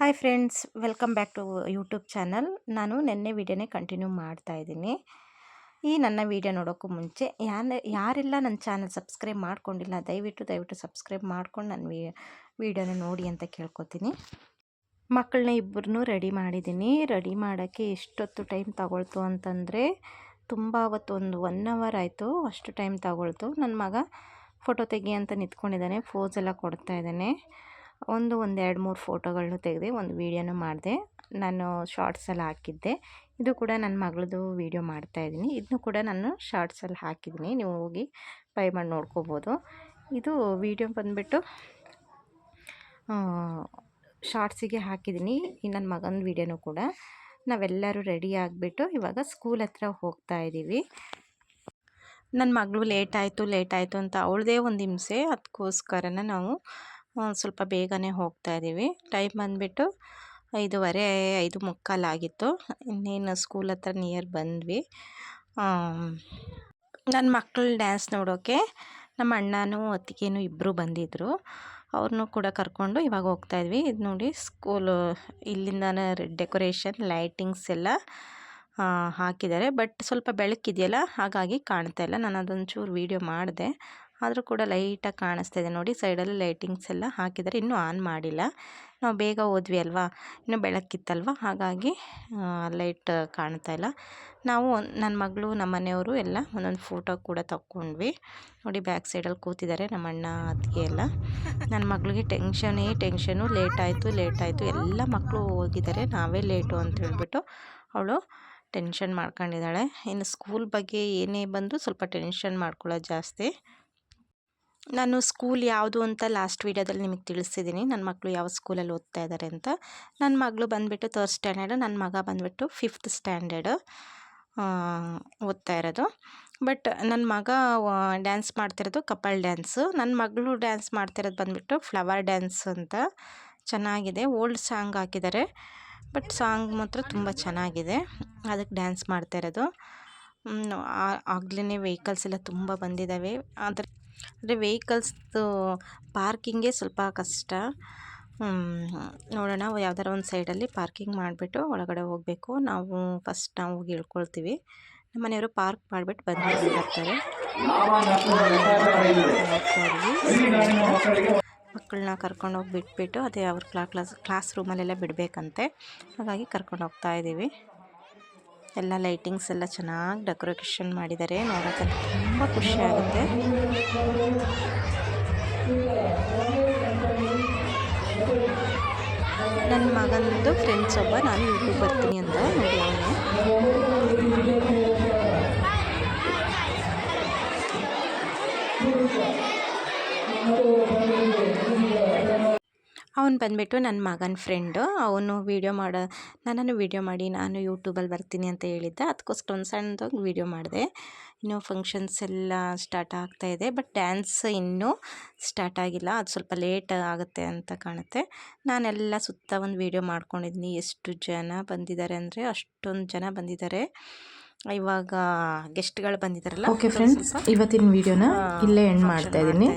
Hi friends welcome back to YouTube channel ನಾನು ನಿನ್ನೆ ವೀಡಿಯೋನೇ continue ಮಾಡ್ತಾ ಇದ್ದೀನಿ. ಈ ನನ್ನ ವೀಡಿಯೋ ನೋಡೋಕ್ಕೂ ಮುಂಚೆ ಯಾರ ಯಾರೆಲ್ಲ ನನ್ನ ಚಾನಲ್ ಸಬ್ಸ್ಕ್ರೈಬ್ ಮಾಡ್ಕೊಂಡಿಲ್ಲ, ದಯವಿಟ್ಟು ದಯವಿಟ್ಟು ಸಬ್ಸ್ಕ್ರೈಬ್ ಮಾಡ್ಕೊಂಡು ನನ್ನ ವಿ, ವೀಡಿಯೋನ ನೋಡಿ ಅಂತ ಕೇಳ್ಕೊತೀನಿ. ಮಕ್ಕಳನ್ನ ಇಬ್ಬರನ್ನೂ ರೆಡಿ ಮಾಡಿದ್ದೀನಿ. ರೆಡಿ ಮಾಡೋಕ್ಕೆ ಎಷ್ಟೊತ್ತು ಟೈಮ್ ತಗೊಳ್ತು ಅಂತಂದರೆ, ತುಂಬ ಅವತ್ತು ಒಂದು ಒನ್ ಅವರ್ ಆಯಿತು, ಅಷ್ಟು ಟೈಮ್ ತಗೊಳ್ತು. ನನ್ನ ಮಗ ಫೋಟೋ ತೆಗಿ ಅಂತ ನಿಂತ್ಕೊಂಡಿದ್ದಾನೆ ಫೋಸ್ ಎಲ್ಲ ಕೊಡ್ತಾ ಇದ್ದಾನೆ. ಒಂದು ಒಂದು ಎರಡು ಮೂರು ಫೋಟೋಗಳನ್ನು ತೆಗೆದೆ ಒಂದು ವೀಡಿಯೋನೂ ಮಾಡಿದೆ. ನಾನು ಶಾರ್ಟ್ಸಲ್ಲಿ ಹಾಕಿದ್ದೆ. ಇದು ಕೂಡ ನನ್ನ ಮಗಳದು ವೀಡಿಯೋ ಮಾಡ್ತಾಯಿದ್ದೀನಿ ಇದನ್ನು ಕೂಡ ನಾನು ಶಾರ್ಟ್ಸಲ್ಲಿ ಹಾಕಿದ್ದೀನಿ. ನೀವು ಹೋಗಿ ಬೈ ಮಾಡಿ ನೋಡ್ಕೋಬೋದು. ಇದು ವೀಡಿಯೋ ಬಂದುಬಿಟ್ಟು ಶಾರ್ಟ್ಸಿಗೆ ಹಾಕಿದ್ದೀನಿ. ನನ್ನ ಮಗನ ವೀಡಿಯೋನೂ ಕೂಡ. ನಾವೆಲ್ಲರೂ ರೆಡಿ ಆಗಿಬಿಟ್ಟು ಇವಾಗ ಸ್ಕೂಲ್ ಹತ್ರ ಹೋಗ್ತಾ ಇದ್ದೀವಿ. ನನ್ನ ಮಗಳು ಲೇಟ್ ಆಯಿತು ಲೇಟ್ ಆಯಿತು ಅಂತ ಅವಳದೇ ಒಂದು ಹಿಂಸೆ. ಅದಕ್ಕೋಸ್ಕರನ ನಾವು ಸ್ವಲ್ಪ ಬೇಗನೆ ಹೋಗ್ತಾ ಇದ್ದೀವಿ ಟೈಮ್ ಬಂದುಬಿಟ್ಟು ಐದೂವರೆ, ಐದು ಮುಕ್ಕಾಲಾಗಿತ್ತು ಇನ್ನೇನು ಸ್ಕೂಲ್ ಹತ್ರ ನಿಯರ್ ಬಂದ್ವಿ. ನನ್ನ ಮಕ್ಕಳು ಡ್ಯಾನ್ಸ್ ನೋಡೋಕ್ಕೆ ನಮ್ಮ ಅಣ್ಣನೂ, ಅತ್ತಿಗೆನೂ ಇಬ್ಬರು ಬಂದಿದ್ದರು ಅವ್ರನ್ನೂ ಕೂಡ ಕರ್ಕೊಂಡು ಇವಾಗ ಹೋಗ್ತಾ ಇದ್ವಿ. ಇದು ನೋಡಿ ಸ್ಕೂಲು ಇಲ್ಲಿಂದ ಡೆಕೋರೇಷನ್ ಲೈಟಿಂಗ್ಸ್ ಎಲ್ಲ ಹಾಕಿದ್ದಾರೆ. ಬಟ್ ಸ್ವಲ್ಪ ಬೆಳಕಿದೆಯಲ್ಲ, ಹಾಗಾಗಿ ಕಾಣ್ತಾ ಇಲ್ಲ. ನಾನು ಅದೊಂಚೂರು ವೀಡಿಯೋ ಮಾಡಿದೆ. ಆದರೂ ಕೂಡ ಲೈಟಾಗಿ ಕಾಣಿಸ್ತಾ ಇದೆ ನೋಡಿ. ಸೈಡಲ್ಲಿ ಲೈಟಿಂಗ್ಸ್ ಎಲ್ಲ ಹಾಕಿದ್ದಾರೆ. ಇನ್ನೂ ಆನ್ ಮಾಡಿಲ್ಲ. ನಾವು ಬೇಗ ಹೋದ್ವಿ ಅಲ್ವಾ? ಇನ್ನೂ ಬೆಳಕಿತ್ತಲ್ವ? ಹಾಗಾಗಿ ಲೈಟ್ ಕಾಣ್ತಾ ಇಲ್ಲ. ನಾವು ನನ್ನ ಮಗಳು, ನಮ್ಮ ಮನೆಯವರು ಎಲ್ಲ ಒಂದೊಂದು ಫೋಟೋ ಕೂಡ ತಕ್ಕೊಂಡ್ವಿ. ನೋಡಿ, ಬ್ಯಾಕ್ ಸೈಡಲ್ಲಿ ಕೂತಿದ್ದಾರೆ ನಮ್ಮ ಅಣ್ಣ ಅತ್ತಿಗೆ ಎಲ್ಲ. ನನ್ನ ಮಗಳಿಗೆ ಟೆನ್ಷನೇ ಟೆನ್ಷನು ಲೇಟ್ ಆಯಿತು ಲೇಟ್ ಆಯಿತು. ಎಲ್ಲ ಮಕ್ಕಳು ಹೋಗಿದ್ದಾರೆ. ನಾವೇ ಲೇಟು ಅಂತ ಹೇಳ್ಬಿಟ್ಟು ಅವಳು ಟೆನ್ಷನ್ ಮಾಡ್ಕೊಂಡಿದ್ದಾಳೆ. ಇನ್ನು ಸ್ಕೂಲ್ ಬಗ್ಗೆ ಏನೇ ಬಂದರೂ ಸ್ವಲ್ಪ ಟೆನ್ಷನ್ ಮಾಡ್ಕೊಳ್ಳೋದು ಜಾಸ್ತಿ. ನಾನು ಸ್ಕೂಲ್ ಯಾವುದು ಅಂತ ಲಾಸ್ಟ್ ವೀಡಿಯೋದಲ್ಲಿ ನಿಮಗೆ ತಿಳಿಸಿದ್ದೀನಿ. ನನ್ನ ಮಕ್ಕಳು ಯಾವ ಸ್ಕೂಲಲ್ಲಿ ಓದ್ತಾ ಇದ್ದಾರೆ ಅಂತ. ನನ್ನ ಮಗಳು ಬಂದುಬಿಟ್ಟು ತರ್ಡ್ ಸ್ಟ್ಯಾಂಡರ್ಡ್ ನನ್ನ ಮಗ ಬಂದುಬಿಟ್ಟು ಫಿಫ್ತ್ ಸ್ಟ್ಯಾಂಡರ್ಡು ಓದ್ತಾ ಇರೋದು. ಬಟ್ ನನ್ನ ಮಗ ಡ್ಯಾನ್ಸ್ ಮಾಡ್ತಿರೋದು ಕಪಲ್ ಡ್ಯಾನ್ಸು ನನ್ನ ಮಗಳು ಡ್ಯಾನ್ಸ್ ಮಾಡ್ತಿರೋದು ಬಂದುಬಿಟ್ಟು ಫ್ಲವರ್ ಡ್ಯಾನ್ಸ್ ಅಂತ. ಚೆನ್ನಾಗಿದೆ. ಓಲ್ಡ್ ಸಾಂಗ್ ಹಾಕಿದ್ದಾರೆ. ಬಟ್ ಸಾಂಗ್ ಮಾತ್ರ ತುಂಬ ಚೆನ್ನಾಗಿದೆ. ಅದಕ್ಕೆ ಡ್ಯಾನ್ಸ್ ಮಾಡ್ತಾ ಇರೋದು. ಆಗ್ಲೇ ವೆಹಿಕಲ್ಸ್ ಎಲ್ಲ ತುಂಬ ಬಂದಿದ್ದಾವೆ ಆದರೆ ಅಂದರೆ ವೆಹಿಕಲ್ಸ್ದು ಪಾರ್ಕಿಂಗೇ ಸ್ವಲ್ಪ ಕಷ್ಟ. ನೋಡೋಣ ಯಾವ್ದಾರ ಒಂದು ಸೈಡಲ್ಲಿ ಪಾರ್ಕಿಂಗ್ ಮಾಡಿಬಿಟ್ಟು ಒಳಗಡೆ ಹೋಗಬೇಕು. ನಾವು ಫಸ್ಟ್ ನಾವು ಹೋಗಿ ಇಳ್ಕೊಳ್ತೀವಿ ನಮ್ಮ ಮನೆಯವರು ಪಾರ್ಕ್ ಮಾಡಿಬಿಟ್ಟು ಬಂದು ಬರ್ತಾರೆ. ಮಕ್ಕಳನ್ನ ಕರ್ಕೊಂಡು ಹೋಗಿ ಬಿಟ್ಬಿಟ್ಟು ಅದೇ ಅವ್ರ ಕ್ಲಾ ಕ್ಲಾಸ್ ಕ್ಲಾಸ್ ರೂಮಲ್ಲೆಲ್ಲ ಬಿಡಬೇಕಂತೆ. ಹಾಗಾಗಿ ಕರ್ಕೊಂಡು ಹೋಗ್ತಾ ಇದ್ದೀವಿ. ಎಲ್ಲ ಲೈಟಿಂಗ್ಸ್ ಎಲ್ಲ ಚೆನ್ನಾಗಿ ಡೆಕೋರೇಷನ್ ಮಾಡಿದ್ದಾರೆ. ನೋಡೋಕೆ ತುಂಬ ಖುಷಿ ಆಗುತ್ತೆ. ನನ್ನ ಮಗನದು ಫ್ರೆಂಡ್ಸ್ ಒಬ್ಬ, ನಾನು ಯೂಟ್ಯೂಬ್ ಬರ್ತೀನಿ ಅಂತ ನೋಡಿ ಅವನು ಬಂದುಬಿಟ್ಟು ನನ್ನ ಮಗನ ಫ್ರೆಂಡು ಅವನು ವೀಡಿಯೋ ಮಾಡೋ ನಾನು ವೀಡಿಯೋ ಮಾಡಿ, ನಾನು ಯೂಟ್ಯೂಬಲ್ಲಿ ಬರ್ತೀನಿ ಅಂತ ಹೇಳಿದ್ದೆ. ಅದಕ್ಕೋಸ್ಕರ ಒಂದು ಸಣ್ಣದಾಗಿ ವೀಡಿಯೋ ಮಾಡಿದೆ. ಇನ್ನೂ ಫಂಕ್ಷನ್ಸ್ ಎಲ್ಲ ಸ್ಟಾರ್ಟ್ ಆಗ್ತಾಯಿದೆ ಬಟ್ ಡ್ಯಾನ್ಸ್ ಇನ್ನೂ ಸ್ಟಾರ್ಟ್ ಆಗಿಲ್ಲ. ಅದು ಸ್ವಲ್ಪ ಲೇಟ್ ಆಗುತ್ತೆ ಅಂತ ಕಾಣುತ್ತೆ. ನಾನೆಲ್ಲ ಸುತ್ತ ಒಂದು ವೀಡಿಯೋ ಮಾಡ್ಕೊಂಡಿದ್ದೀನಿ ಎಷ್ಟು ಜನ ಬಂದಿದ್ದಾರೆ ಅಂದರೆ ಅಷ್ಟೊಂದು ಜನ ಬಂದಿದ್ದಾರೆ. ಇವಾಗ ಗೆಸ್ಟ್ಗಳು ಬಂದಿದ್ದಾರಲ್ಲ ಓಕೆ ಫ್ರೆಂಡ್ಸ್ ಇವತ್ತಿನ ವಿಡಿಯೋನ ಇಲ್ಲೇ ಎಂಡ್ ಮಾಡ್ತಾ ಇದ್ದೀನಿ.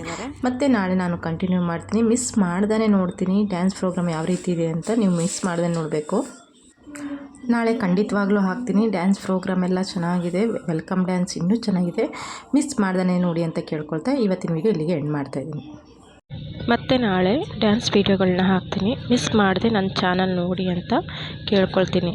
ಮತ್ತೆ ನಾಳೆ ನಾನು ಕಂಟಿನ್ಯೂ ಮಾಡ್ತೀನಿ. ಮಿಸ್ ಮಾಡ್ದೇ ನೋಡ್ತೀನಿ. ಡ್ಯಾನ್ಸ್ ಪ್ರೋಗ್ರಾಮ್ ಯಾವ ರೀತಿ ಇದೆ ಅಂತ ನೀವು ಮಿಸ್ ಮಾಡ್ದೇ ನೋಡಬೇಕು. ನಾಳೆ ಖಂಡಿತವಾಗ್ಲೂ ಹಾಕ್ತೀನಿ. ಡ್ಯಾನ್ಸ್ ಪ್ರೋಗ್ರಾಮ್ ಎಲ್ಲ ಚೆನ್ನಾಗಿದೆ. ವೆಲ್ಕಮ್ ಡ್ಯಾನ್ಸ್ ಇನ್ನೂ ಚೆನ್ನಾಗಿದೆ. ಮಿಸ್ ಮಾಡ್ದೇ ನೋಡಿ ಅಂತ ಕೇಳ್ಕೊಳ್ತಾ ಇವತ್ತಿನ ವಿಡಿಯೋ ಇಲ್ಲಿಗೆ ಎಂಡ್ ಮಾಡ್ತಾ ಇದ್ದೀನಿ. ಮತ್ತೆ ನಾಳೆ ಡ್ಯಾನ್ಸ್ ವೀಡಿಯೋಗಳನ್ನ ಹಾಕ್ತೀನಿ. ಮಿಸ್ ಮಾಡಿದೆ ನನ್ನ ಚಾನಲ್ ನೋಡಿ ಅಂತ ಕೇಳ್ಕೊಳ್ತೀನಿ.